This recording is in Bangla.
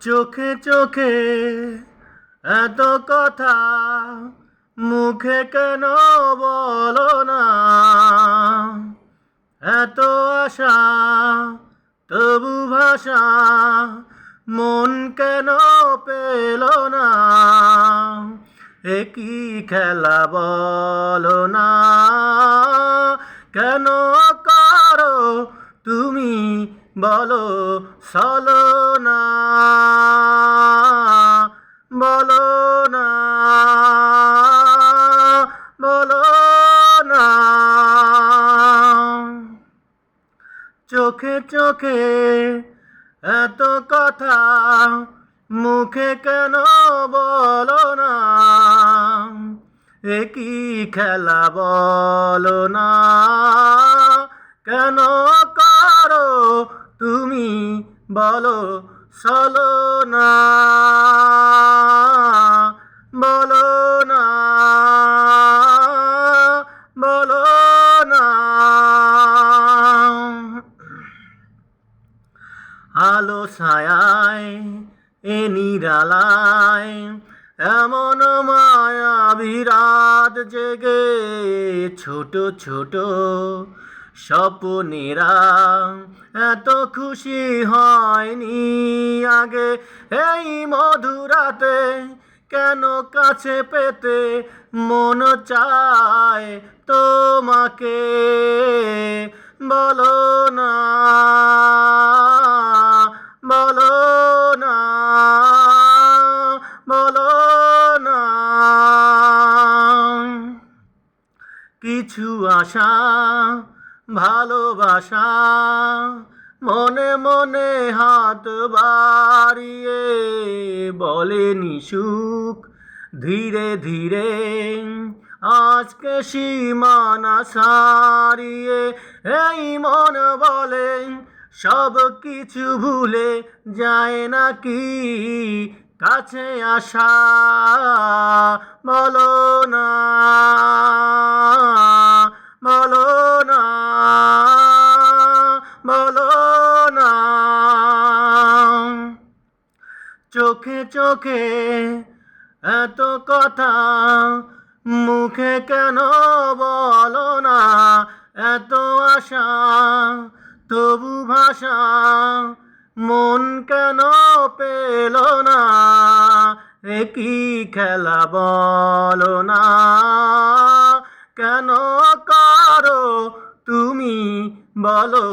চোখে চোখে এত কথা মুখে কেন বলো না? এত আশা, তবু ভাষা মন কেন পেল না? একই খেলা বলো না? কেন করো তুমি বলো চলো না? চোখে চোখে এত কথা মুখে কেন বলো না? একই খেলা বলো না? কেন করো তুমি বলো চলো না? বলো না। আলো ছায়ায় এ নিরালায়, এমন মায়া বিরাট জেগে ছোট ছোট স্বপ্নেরা। এত খুশি হয়নি আগে এই মধুরাতে, কেন কাছে পেতে মন চায় তোমাকে? বলো না। কিছু আশা, ভালোবাসা, মনে মনে হাত বাড়িয়ে বলেনি সুখ। ধীরে ধীরে আজকে সীমানা সারিয়ে এই মন বলে, সব কিছু ভুলে যায় নাকি? কাছে আসা বলো না। চোখে চোখে এত কথা, মুখে কেন বলো না? এত আশা, তবু ভাষা মন কেন পেল না? একই খেলা বলো না? কেন করো তুমি বলো